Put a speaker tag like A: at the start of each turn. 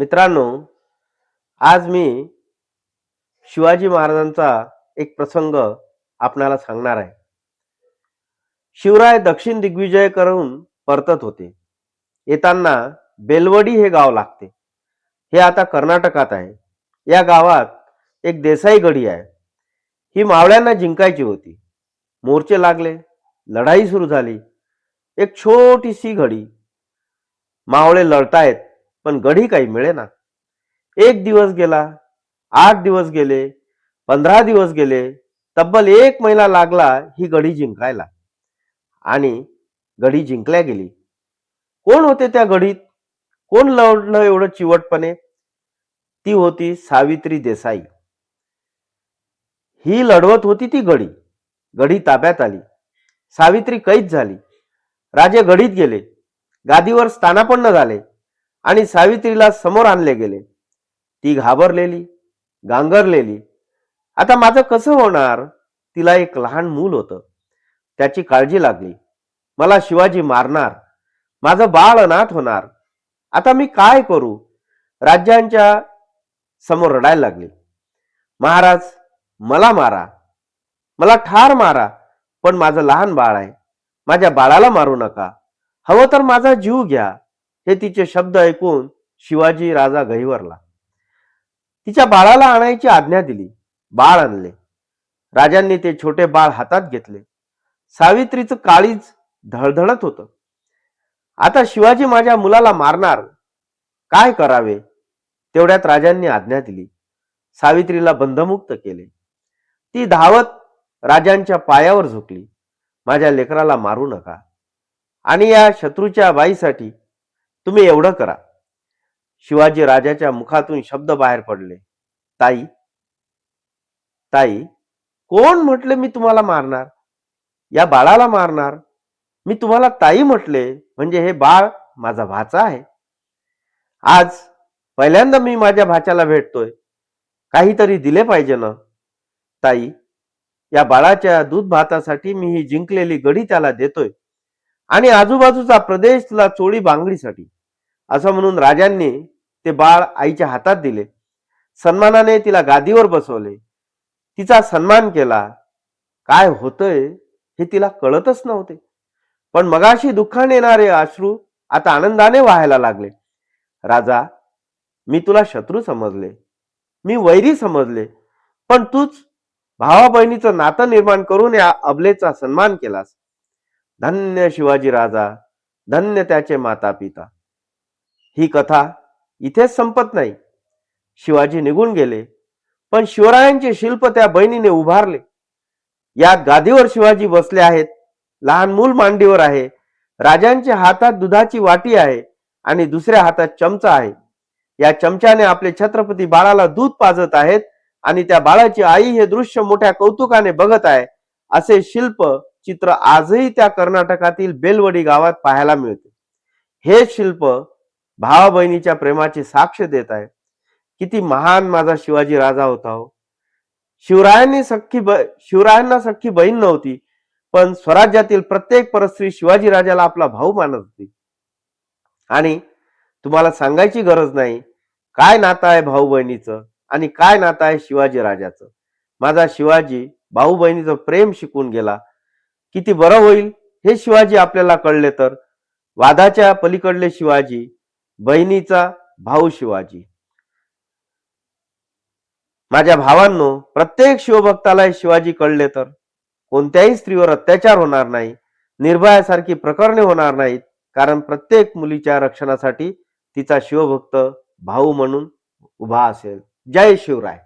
A: मित्रांनो आज मी शिवाजी महाराजांचा एक प्रसंग आपणाला सांगणार आहे. शिवराय दक्षिण दिग्विजय करून परतत होते. येताना बेलवडी हे गाव लागते. हे आता कर्नाटकात आहे. या गावात एक देसाई गडी आहे. ही मावळ्यांना जिंकायची होती. मोर्चे लागले लढाई सुरू झाली. एक छोटीशी घडी. मावळे लढतायत. पण गडी काही मिळेना. एक दिवस गेला आठ दिवस गेले पंधरा दिवस गेले तब्बल एक महिना लागला ही गडी जिंकायला. आणि गडी जिंकल्या गेली. कोण होते त्या गडीत कोण लढलं एवढं चिवटपणे? ती होती सावित्री देसाई. ही लढवत होती ती गडी गडी ताब्यात आली. सावित्री कैद झाली. राजे गडीत गेले. गादीवर स्थानापन्न झाले. आणि सावित्रीला समोर आणले गेले. ती घाबरलेली गांगरलेली. आता माझं कसं होणार? तिला एक लहान मूल होतं. त्याची काळजी लागली. मला शिवाजी मारणार. माझं बाळ अनाथ होणार. आता मी काय करू? राज्यांच्या समोर रडायला लागली. महाराज मला मारा. मला ठार मारा. पण माझं लहान बाळ आहे. माझ्या बाळाला मारू नका. हवं तर माझा जीव घ्या. हे तिचे शब्द ऐकून शिवाजी राजा गहिवरला तिच्या बाळाला आणायची आज्ञा दिली. बाळ आणले. राजांनी ते छोटे बाळ हातात घेतले. सावित्रीचं काळीज धडधडत होतं. आता शिवाजी माझ्या मुलाला मारणार. काय करावे? तेवढ्यात राजांनी आज्ञा दिली. सावित्रीला बंधमुक्त केले. ती धावत राजांच्या पायावर झुकली. माझ्या लेकराला मारू नका. आणि या शत्रूच्या बाईसाठी तुम्ही एवढं करा. शिवाजी राजाच्या मुखातून शब्द बाहेर पडले. ताई ताई कोण म्हटले मी तुम्हाला मारणार? या बाळाला मारणार? मी तुम्हाला ताई म्हटले म्हणजे हे बाळ माझा भाचा आहे. आज पहिल्यांदा मी माझ्या भाच्याला भेटतोय. काहीतरी दिले पाहिजे ना? ताई या बाळाच्या दूध भातासाठी मी ही जिंकलेली गडी त्याला देतोय. आणि आजूबाजूचा प्रदेश तुला चोळी बांगडीसाठी. असं म्हणून राजांनी ते बाळ आईच्या हातात दिले. सन्मानाने तिला गादीवर बसवले. तिचा सन्मान केला. काय होतंय हे तिला कळतच नव्हते. पण मगाशी दुःखाने येणारे अश्रू आता आनंदाने व्हायला लागले. राजा मी तुला शत्रू समजले. मी वैरी समजले. पण तूच भावा बहिणीचं नातं निर्माण करून या अबलेचा सन्मान केलास. धन्य शिवाजी राजा धन्य त्याचे माता पिता ही कथा इथेच संपत नाही. शिवाजी निघून गेले पण शिवरायांचे शिल्प त्या बहिणीने उभारले. या गादीवर शिवाजी बसले आहेत लहान मूल मांडीवर आहे राजांच्या हातात दुधाची वाटी आहे आणि दुसऱ्या हातात चमचा आहे. या चमच्याने आपले छत्रपती बाळाला दूध पाजत आहेत आणि त्या बाळाची आई हे दृश्य मोठ्या कौतुकाने बघत आहे असे शिल्प चित्र आजही त्या कर्नाटकातील बेलवडी गावात पाहायला मिळते. हे शिल्प भावा बहिणीच्या प्रेमाची साक्ष देत आहे. किती महान माझा शिवाजी राजा होता हो. शिवरायांनी सख्खी ब शिवरायांना सख्खी बहीण नव्हती पण स्वराज्यातील प्रत्येक परस्त्री शिवाजी राजाला आपला भाऊ मानत होती. आणि तुम्हाला सांगायची गरज नाही काय नातं आहे भाऊ बहिणीचं आणि काय नातं आहे शिवाजी राजाचं? माझा शिवाजी भाऊ बहिणीचं प्रेम शिकून गेला किती बरं होईल हे शिवाजी आपल्याला कळले तर. वादाच्या पलीकडले शिवाजी बहिणीचा भाऊ शिवाजी. माझ्या भावांनो प्रत्येक शिवभक्ताला शिवाजी कळले तर. कोणत्याही स्त्रीवर अत्याचार होणार नाही निर्भयासारखी प्रकरणे होणार नाहीत कारण प्रत्येक मुलीच्या रक्षणासाठी तिचा शिवभक्त भाऊ म्हणून उभा असेल. जय शिवराय.